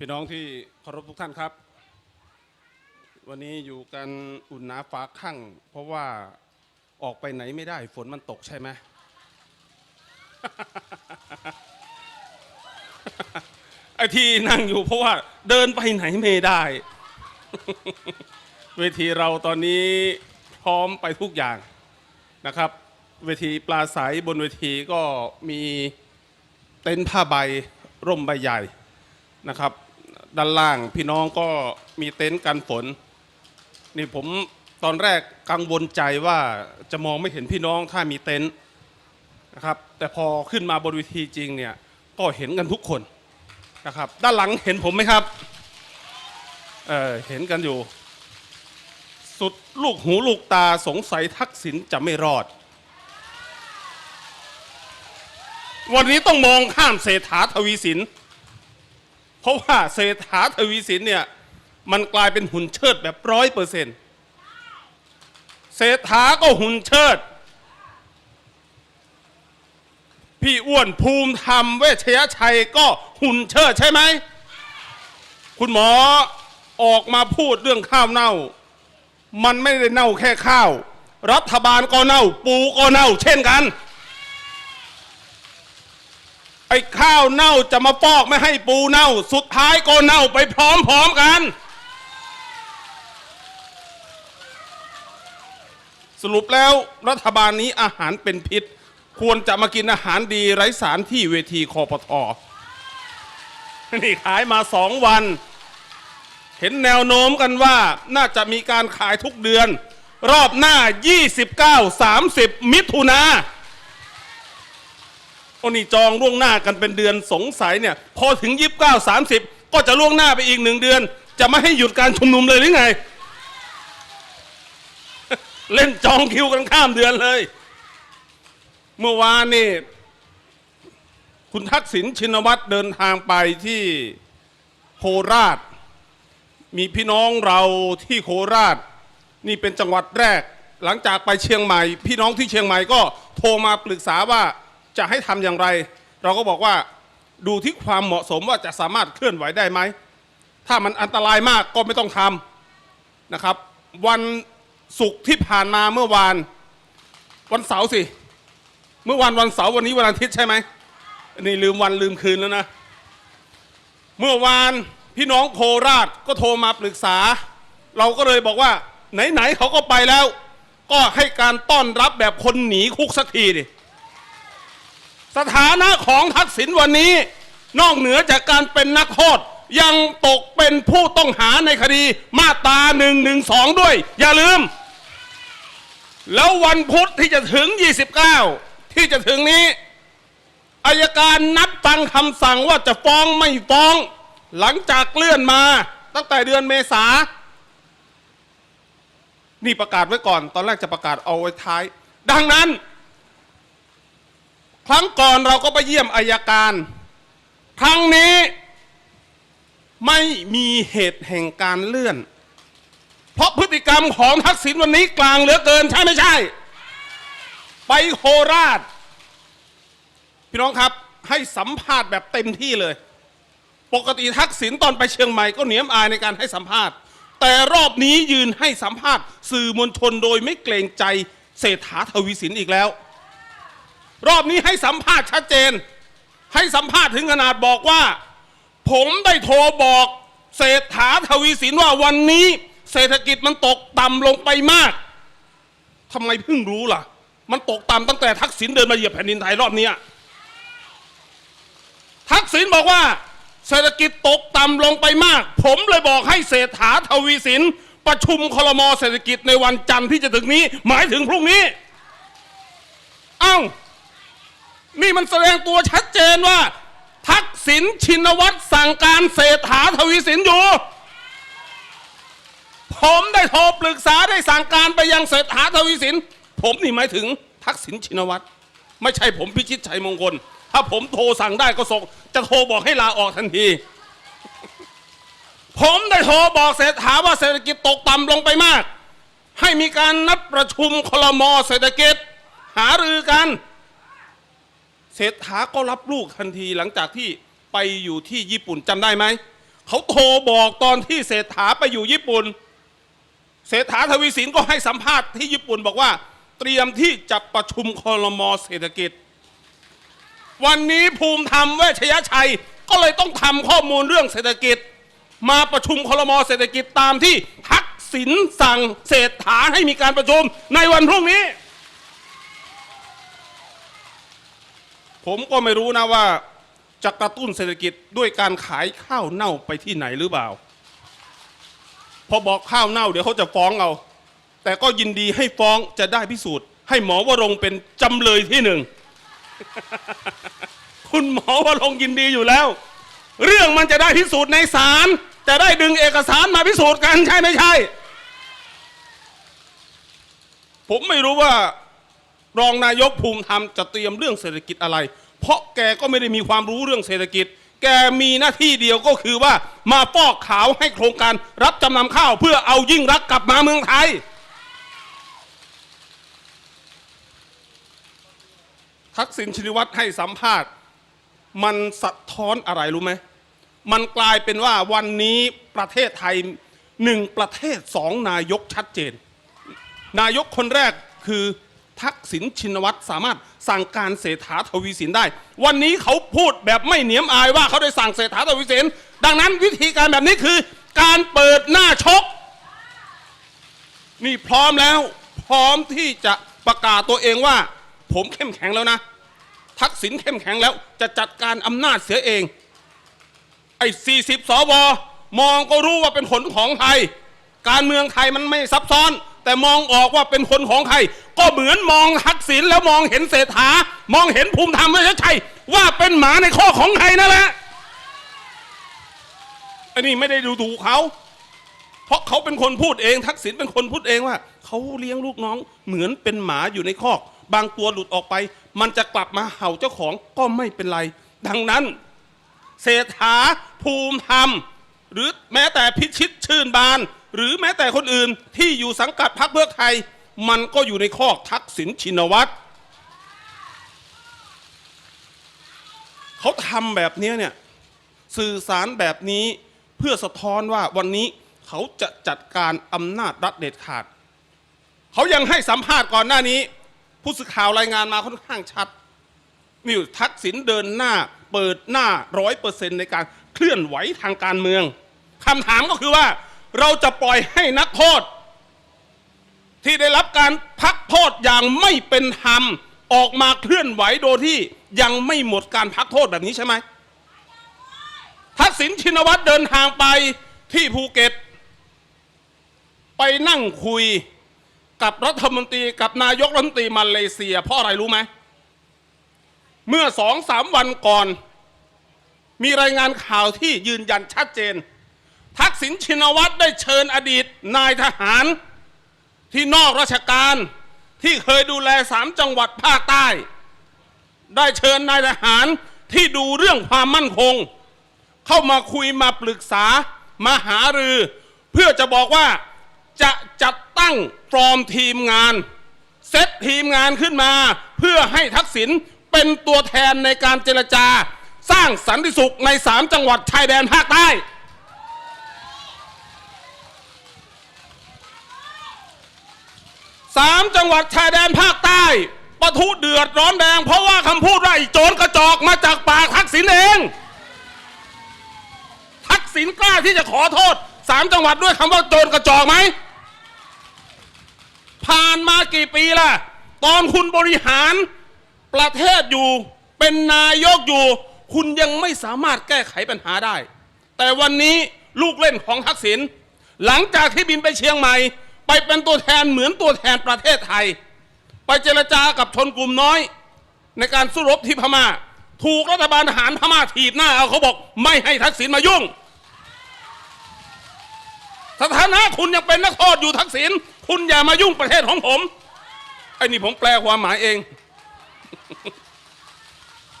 พี่น้องที่เคารพทุกท่านครับ วันนี้อยู่กันอุ่นหนาฟ้าข้างเพราะว่าออกไปไหนไม่ได้ฝนมันตกใช่ไหม ไอ้ที่นั่งอยู่เพราะว่าเดินไปไหนไม่ได้ เวทีเราตอนนี้พร้อมไปทุกอย่างนะครับ เวทีปลาใสบนเวทีก็มีเต็นท์ผ้าใบร่มใบใหญ่นะครับ ด้านล่าง พี่น้องก็มีเต็นท์กันฝน นี่ผมตอนแรกกังวลใจว่าจะมองไม่เห็นพี่น้องถ้ามีเต็นท์นะครับแต่พอขึ้นมาบนเวทีจริงเนี่ยก็เห็นกันทุกคนนะครับด้านหลังเห็นผมไหมครับเออเห็นกันอยู่ สุดลูกหูลูกตาสงสัยทักษิณจะไม่รอด วันนี้ต้องมองข้ามเศรษฐาทวีสิน ราะว่าเศรษฐาทวีสินเนี่ยมันกลายเป็นหุ่นเชิดแบบร้อยเปอร์เซ็นต์เศรษฐาก็หุ่นเชิด พี่อ้วนภูมิธรรมเวชยชัยก็หุ่นเชิดใช่ไหม คุณหมอออกมาพูดเรื่องข้าวเน่า มันไม่ได้เน่าแค่ข้าว รัฐบาลก็เน่า ปูก็เน่า เช่นกัน ไอ้ข้าวเน่าจะมาฟอกไม่ให้ปูเน่า สุดท้ายก็เน่าไปพร้อมๆกัน สรุปแล้วรัฐบาลนี้อาหารเป็นพิษ ควรจะมากินอาหารดีไร้สารที่เวทีคอปทอนี่ขายมาสองวัน เห็นแนวโน้มกันว่าน่าจะมีการขายทุกเดือน รอบหน้า 29 30 มิถุนา โอ้นี่จองล่วงหน้ากันเป็นเดือนสงสัยเนี่ย พอถึง29 30ก็จะล่วงหน้าไปอีกหนึ่งเดือน จะไม่ให้หยุดการชุมนุมเลยหรือไง เล่นจองคิวกันข้ามเดือนเลย เมื่อวานนี่คุณทักษิณชินวัตรเดินทางไปที่โคราช มีพี่น้องเราที่โคราช นี่เป็นจังหวัดแรก หลังจากไปเชียงใหม่ พี่น้องที่เชียงใหม่ก็โทรมาปรึกษาว่า จะให้ทำอย่างไร เราก็บอกว่าดูที่ความเหมาะสมว่าจะสามารถเคลื่อนไหวได้ไหม ถ้ามันอันตรายมากก็ไม่ต้องทำนะครับ วันศุกร์ที่ผ่านมาเมื่อวาน วันเสาร์สิ เมื่อวานวันเสาร์วันนี้วันอาทิตย์ใช่ไหมนี่ลืมวันลืมคืนแล้วนะ เมื่อวานพี่น้องโคราชก็โทรมาปรึกษา เราก็เลยบอกว่า ไหนๆเขาก็ไปแล้ว ก็ให้การต้อนรับแบบคนหนีคุกสักทีดิ สถานะของทักษิณวันนี้ นอกเหนือจากการเป็นนักโทษยังตกเป็นผู้ต้องหาในคดีมาตรา1นึด้วย อย่าลืม แล้ววันพุธที่จะถึง 29 ที่จะถึงนี้อายการนัดฟังคำสั่งว่าจะฟ้องไม่ฟ้อง หลังจากเลื่อนมา ตั้งแต่เดือนเมษา นี่ประกาศไว้ก่อน ตอนแรกจะประกาศเอาไว้ท้าย ดังนั้น ครั้งก่อนเราก็ไปเยี่ยมอายการ ครั้งนี้ไม่มีเหตุแห่งการเลื่อน เพราะพฤติกรรมของทักษิณวันนี้กลางเหลือเกินใช่ไม่ใช่ ไปโคราช พี่น้องครับให้สัมภาษณ์แบบเต็มที่เลย ปกติทักษิณตอนไปเชียงใหม่ก็เหนียมอายในการให้สัมภาษณ์ แต่รอบนี้ยืนให้สัมภาษณ์ สื่อมวลชนโดยไม่เกรงใจเศรษฐาทวีสินอีกแล้ว รอบนี้ให้สัมภาษณ์ชัดเจน ให้สัมภาษณ์ถึงขนาดบอกว่า ผมได้โทรบอกเศรษฐาทวีสินว่าวันนี้เศรษฐกิจมันตกต่ำลงไปมากทำไมเพิ่งรู้ล่ะ มันตกต่ำตั้งแต่ทักษิณเดินมาเหยียบแผ่นดินไทยรอบนี้ทักษิณบอกว่า เศรษฐกิจตกต่ำลงไปมาก ผมเลยบอกให้เศรษฐาทวีสินประชุมคลมเศรษฐกิจในวันจันทร์ที่จะถึงนี้ หมายถึงพรุ่งนี้ เอ้า นี่มันแสดงตัวชัดเจนว่า ทักษิณชินวัตรสั่งการเศรษฐาทวีสินอยู่ ผมได้โทรปรึกษาได้สั่งการไปยังเศรษฐาทวีสิน ผมนี่หมายถึงทักษิณชินวัตรไม่ใช่ผมพิชิตชัยมงคล ถ้าผมโทรสั่งได้ก็ส่งจะโทรบอกให้ลาออกทันที ผมได้โทรบอกเศรษฐาว่าเศรษฐกิจตกต่ำลงไปมาก ให้มีการนัดประชุมคลมเศรษฐกิจ หารือกัน เศรษฐาก็รับลูกทันทีหลังจากที่ไปอยู่ที่ญี่ปุ่นจำได้ไหม เขาโทรบอกตอนที่เศรษฐาไปอยู่ญี่ปุ่น เศรษฐาทวีสินก็ให้สัมภาษณ์ที่ญี่ปุ่นบอกว่า เตรียมที่จะประชุมคอรมอเศรษฐกิจ วันนี้ภูมิธรรมเวชยชัยก็เลยต้องทำข้อมูลเรื่องเศรษฐกิจ มาประชุมคอรมอเศรษฐกิจตามที่ทักษิณสั่งเศรษฐาให้มีการประชุมในวันพรุ่งนี้ ผมก็ไม่รู้นะว่าจะกระตุ้นเศรษฐกิจด้วยการขายข้าวเน่าไปที่ไหนหรือเปล่า พอบอกข้าวเน่าเดี๋ยวเขาจะฟ้องเอา แต่ก็ยินดีให้ฟ้องจะได้พิสูจน์ ให้หมอวรงเป็นจำเลยที่หนึ่ง คุณหมอวรงยินดีอยู่แล้ว เรื่องมันจะได้พิสูจน์ในศาลจะได้ดึงเอกสารมาพิสูจน์กันใช่ไม่ใช่ ผมไม่รู้ว่า รองนายกภูมิธรรมจะเตรียมเรื่องเศรษฐกิจอะไร เพราะแกก็ไม่ได้มีความรู้เรื่องเศรษฐกิจ แกมีหน้าที่เดียวก็คือว่ามาฟอกขาวให้โครงการรับจำนำข้าว เพื่อเอายิ่งรักกลับมาเมืองไทย ทักษิณชินวัตรให้สัมภาษณ์ มันสะท้อนอะไรรู้ไหม มันกลายเป็นว่าวันนี้ประเทศไทยหนึ่งประเทศสองนายกชัดเจน นายกคนแรกคือ ทักษิณชินวัตรสามารถสั่งการเศรษฐาทวีสินได้ วันนี้เขาพูดแบบไม่เหนียมอายว่าเขาได้สั่งเศรษฐาทวีสิน ดังนั้นวิธีการแบบนี้คือ การเปิดหน้าชก นี่พร้อมแล้ว พร้อมที่จะประกาศตัวเองว่า ผมเข้มแข็งแล้วนะ ทักษิณเข้มแข็งแล้วจะจัดการอำนาจเสียเอง ไอ้40สวมองก็รู้ว่าเป็นผลของไทย การเมืองไทยมันไม่ซับซ้อน แต่มองออกว่าเป็นคนของใคร ก็เหมือนมองทักษิณแล้วมองเห็นเศรษฐามองเห็นภูมิธรรมไม่ใช่ว่าเป็นหมาในข้อของใครนั่นแหละอันนี้ไม่ได้ดูถูกเขา เพราะเขาเป็นคนพูดเองทักษิณเป็นคนพูดเองว่าเขาเลี้ยงลูกน้องเหมือนเป็นหมาอยู่ในคอก บางตัวหลุดออกไป มันจะกลับมาเห่าเจ้าของก็ไม่เป็นไร ดังนั้น เศรษฐาภูมิธรรม หรือแม้แต่พิชิตชื่นบาน หรือแม้แต่คนอื่นที่อยู่สังกัดพรรคเพื่อไทย มันก็อยู่ในคอทักษิณชินวัตรเขาทำแบบนี้เนี่ยสื่อสารแบบนี้เพื่อสะท้อนว่าวันนี้เขาจะจัดการอำนาจรัฐเด็ดขาด เขายังให้สัมภาษณ์ก่อนหน้านี้ ผู้สื่อข่าวรายงานมาค่อนข้างชัดนี่ทักษิณเดินหน้าเปิดหน้าร้อยเปอร์เซ็นในการเคลื่อนไหวทางการเมืองคำถามก็คือว่า เราจะปล่อยให้นักโทษ ที่ได้รับการพักโทษอย่างไม่เป็นธรรมออกมาเคลื่อนไหวโดยที่ยังไม่หมดการพักโทษแบบนี้ใช่ไหมทักษิณชินวัตรเดินทางไปที่ภูเก็ต ไปนั่งคุยกับรัฐมนตรีกับนายกรัฐมนตรีมาเลเซีย เพราะอะไรรู้ไหม เมื่อสองสามวันก่อน มีรายงานข่าวที่ยืนยันชัดเจน ทักษิณชินวัตรได้เชิญอดีตนายทหาร ที่นอกราชการที่เคยดูแลสามจังหวัดภาคใต้ ได้เชิญนายทหารที่ดูเรื่องความมั่นคง เข้ามาคุยมาปรึกษามาหารือ เพื่อจะบอกว่าจะจัดตั้งฟอร์มทีมงาน เซตทีมงานขึ้นมา เพื่อให้ทักษิณเป็นตัวแทนในการเจรจา สร้างสันติสุขในสามจังหวัดชายแดนภาคใต้ สามจังหวัดชายแดนภาคใต้ปะทุเดือดร้อนแดง เพราะว่าคำพูดว่าไอ้โจรกระจอกมาจากปากทักษิณเอง ทักษิณกล้าที่จะขอโทษสามจังหวัดด้วยคำว่าโจรกระจอกไหม ผ่านมากี่ปีล่ะ ตอนคุณบริหารประเทศอยู่ เป็นนายกอยู่ คุณยังไม่สามารถแก้ไขปัญหาได้ แต่วันนี้ลูกเล่นของทักษิณหลังจากที่บินไปเชียงใหม่ ไปเป็นตัวแทนเหมือนตัวแทนประเทศไทย ไปเจรจากับชนกลุ่มน้อย ในการสู้รบที่พม่า ถูกรัฐบาลทหารพม่าถีบหน้าเอาเขาบอกไม่ให้ทักษิณมายุ่ง สถานะคุณยังเป็นนักโทษอยู่ทักษิณคุณอย่ามายุ่งประเทศของผมไอ้นี่ผมแปลความหมายเอง